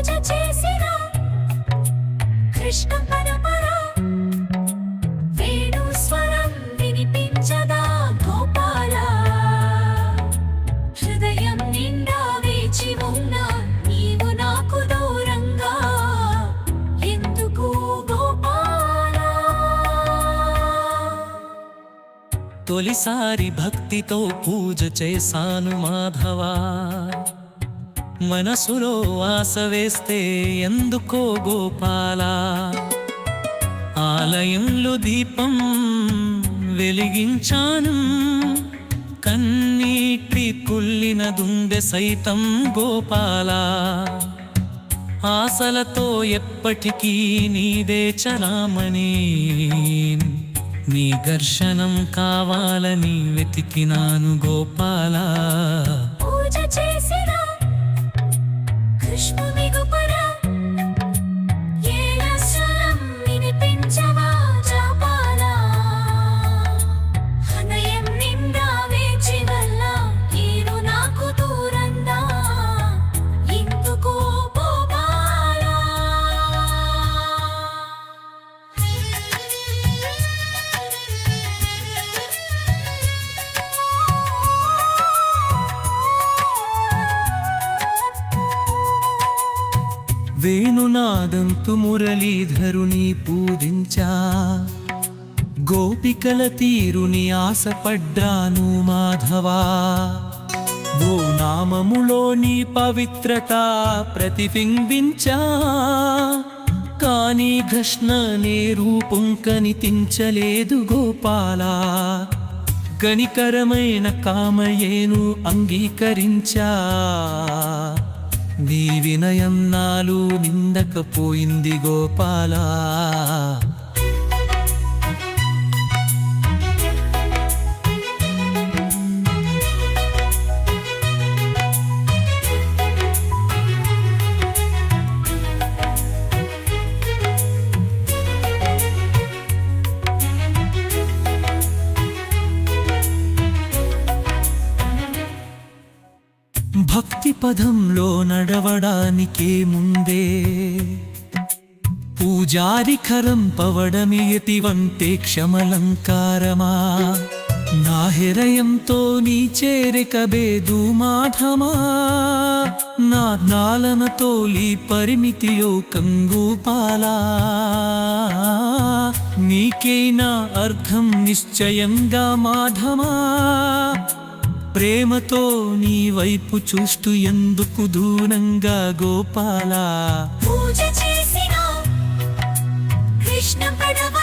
పూజ చేసిన కృష్ణ పరపర వేణు స్వరం వినిపించదా గోపాల. హృదయం నిండా వేచి ఉన్న నీవు నాకు దూరంగా. ఎందుకు గోపాల? తొలిసారి భక్తితో పూజ చేశాను మాధవా. మనసులో ఆశ వేస్తే ఎందుకో గోపాల? ఆలయంలో దీపం వెలిగించాను. కన్నీటి కుల్లిన దుందె సైతం గోపాల. ఆశలతో ఎప్పటికీ నీదే చరామణి నీ దర్శనం కావాలని వెతికినాను గోపాల. పూజ చేసిన karışma వేణునాదంతు మురళీధరుని పూజించా. గోపికల తీరుని ఆశపడ్డాను మాధవా. ఓ నామములోని పవిత్రత ప్రతిబింబించా. కానీ కృష్ణ నే రూపం కనిపించలేదు గోపాల. కనికరమైన కామయేను అంగీకరించా. వినయం నాలు నిందకపోయింది గోపాలా. భక్తి పదంలో నడవడానికే ముందే పూజారి కరం పవడమి ఎతివంతే క్షమలంకారమా? నా హృదయంతో నీ చేరిక బేదు మాధమా? నా నాలనతో తోలి పరిమితియో కంగుపాలా నీకేనా అర్థం నిశ్చయంగా మాధమా? ప్రేమతో నీ వైపు చూస్తూ ఎందుకు దూరంగా గోపాల? పూజ చేసిన కృష్ణ పడవ